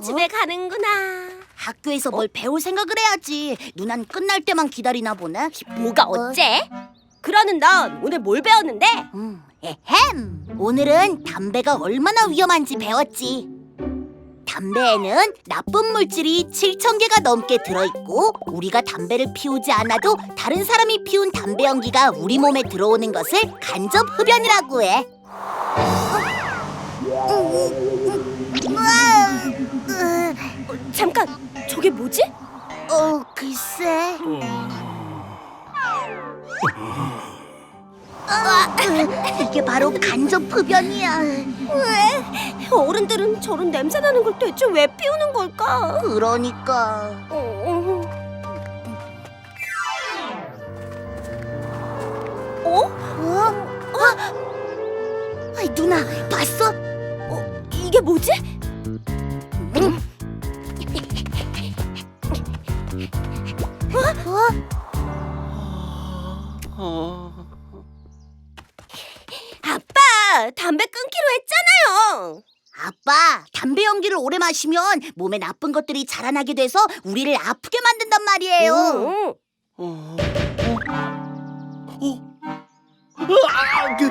집에 가는구나. 학교에서 뭘 배울 생각을 해야지. 누난 끝날 때만 기다리나 보네. 뭐가 어째? 그러는 넌 오늘 뭘 배웠는데? 음, 에헴. 오늘은 담배가 얼마나 위험한지 배웠지. 담배에는 나쁜 물질이 7천 개가 넘게 들어있고 우리가 담배를 피우지 않아도 다른 사람이 피운 담배 연기가 우리 몸에 들어오는 것을 간접 흡연이라고 해. 어, 잠깐, 저게 뭐지? 어, 글쎄. 아, 이게 바로 간접 흡연이야. 왜? 어른들은 저런 냄새 나는 걸 대체 왜 피우는 걸까? 그러니까. 어? 어? 어? 아이, 누나, 봤어? 어? 이게 뭐지? 아빠, 담배 끊기로 했잖아요. 아빠, 담배 연기를 오래 마시면 몸에 나쁜 것들이 자라나게 돼서 우리를 아프게 만든단 말이에요. 응. 어, 어, 어, 아, 그,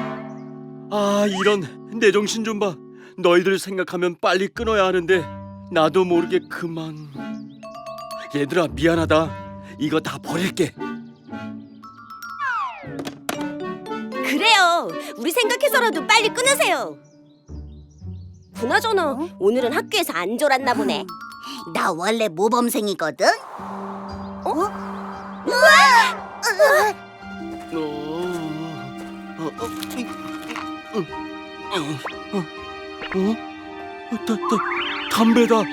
아 이런 내 정신 좀 봐. 너희들 생각하면 빨리 끊어야 하는데 나도 모르게 그만. 얘들아 미안하다. 이거 다 버릴게. 우리 생각해서라도 빨리 끊으세요. 그나저나 어? 오늘은 학교에서 안 졸았나 보네. 나 원래 모범생이거든. 어? 우와! 어, 어, 어, 이, 어, 어, 어, 어, 다, 다, 담배다.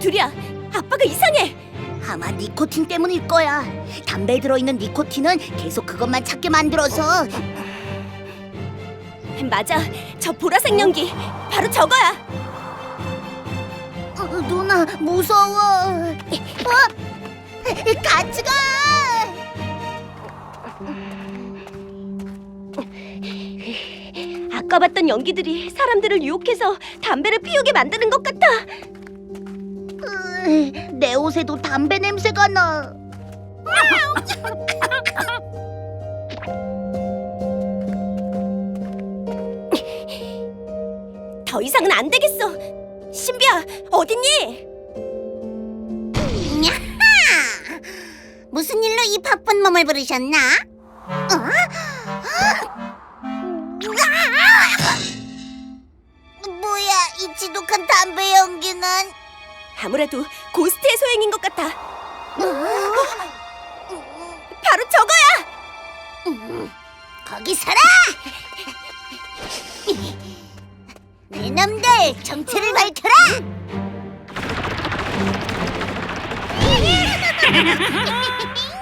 둘이야, 아빠가 이상해. 아마 니코틴 때문일 거야. 담배에 들어있는 니코틴은 계속 그것만 찾게 만들어서 맞아, 저 보라색 연기 바로 저거야. 어, 누나 무서워. 어? 같이 가. 아까 봤던 연기들이 사람들을 유혹해서 담배를 피우게 만드는 것 같아. 으, 내 옷에도 담배 냄새가 나. 더 이상은 안 되겠어. 신비야, 어딨니? 무슨 일로 이 바쁜 몸을 부르셨나? 뭐야 이 지독한 담배 연기는? 아무래도 고스트의 소행인 것 같아. 바로 저거야. 거기 서라! 네 놈들 정체를 밝혀라!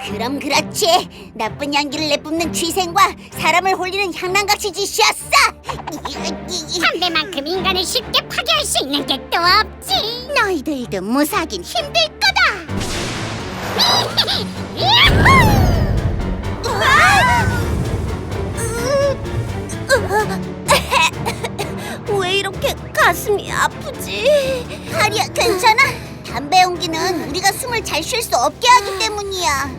그럼 그렇지 나쁜 향기를 내뿜는 쥐생과 사람을 홀리는 향난각시 짓이었어 담배만큼 인간을 쉽게 파괴할 수 있는 게 또 없지. 너 희들도 무사하긴 힘들 거다 왜 이렇게 가슴이 아프지? 하리야 괜찮아? 담배 연기는 우리가 숨을 잘 쉴 수 없게 하기 때문이야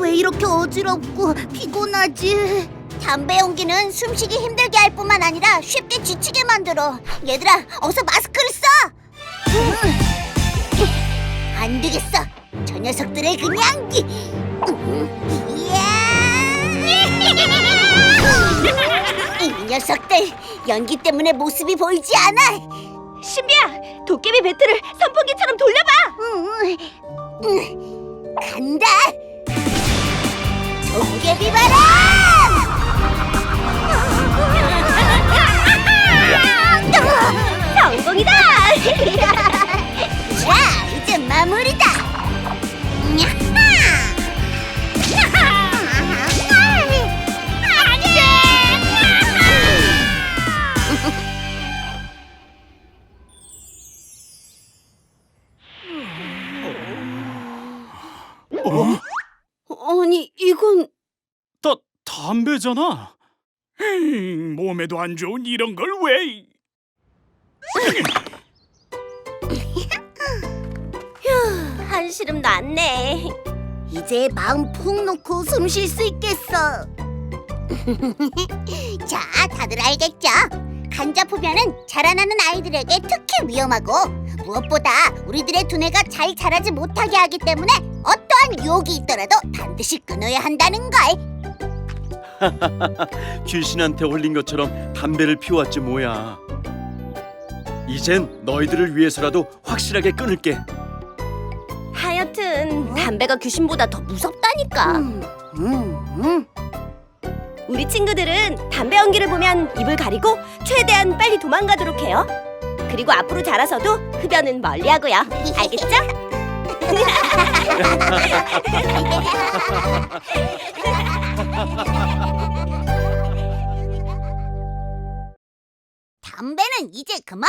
왜 이렇게 어지럽고 피곤하지? 담배 연기는 숨쉬기 힘들게 할 뿐만 아니라 쉽게 지치게 만들어. 얘들아, 어서 마스크를 써. 안 되겠어. 저 녀석들을 그냥 이야! 이 녀석들 연기 때문에 모습이 보이지 않아. 신비야, 도깨비 배트를 선풍기처럼 돌려봐. 응, 응. 간다. 도깨비 바람! 성공이다. 자, 이제 마무리다. 아니 이건 다 담배잖아. 에이, 몸에도 안 좋은 이런 걸 왜? 한시름 났네. 이제 마음 푹 놓고 숨 쉴 수 있겠어. 자, 다들 알겠죠? 간접흡연은 자라나는 아이들에게 특히 위험하고 무엇보다 우리들의 두뇌가 잘 자라지 못하게 하기 때문에 어떠한 유혹이 있더라도 반드시 끊어야 한다는 걸. 귀신한테 홀린 것처럼 담배를 피워왔지 뭐야. 이젠 너희들을 위해서라도 확실하게 끊을게. 하여튼 담배가 귀신보다 더 무섭다니까. 음, 음, 음. 우리 친구들은 담배 연기를 보면 입을 가리고 최대한 빨리 도망가도록 해요. 그리고 앞으로 자라서도 흡연은 멀리하고요. 알겠죠? 담배는 이제 그만.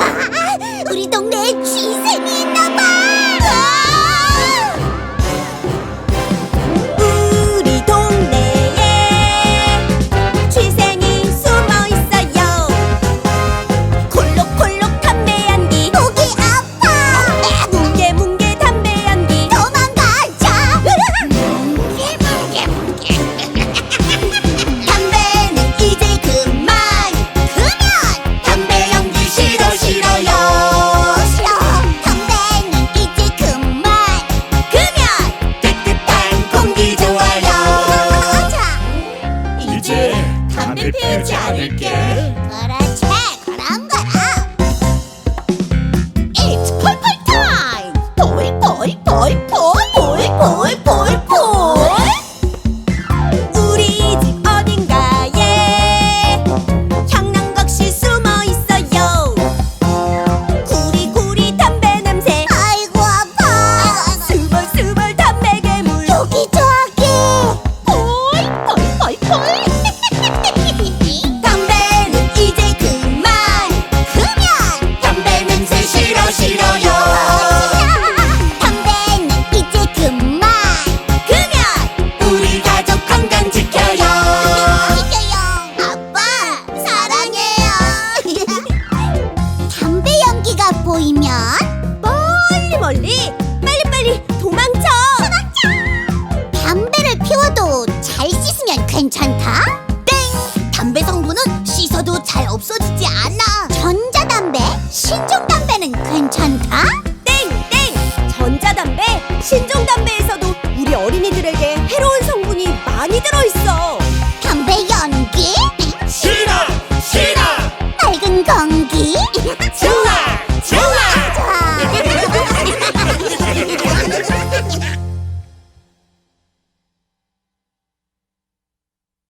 斗一 담배를 피워도 잘 씻으면 괜찮다? 땡! 담배 성분은 씻어도 잘 없어지지 않아. 전자담배, 신종담배는 괜찮다? 땡땡. 전자담배, 신종담배에서도 우리 어린이들에게 해로운 성분이 많이 들어 있어.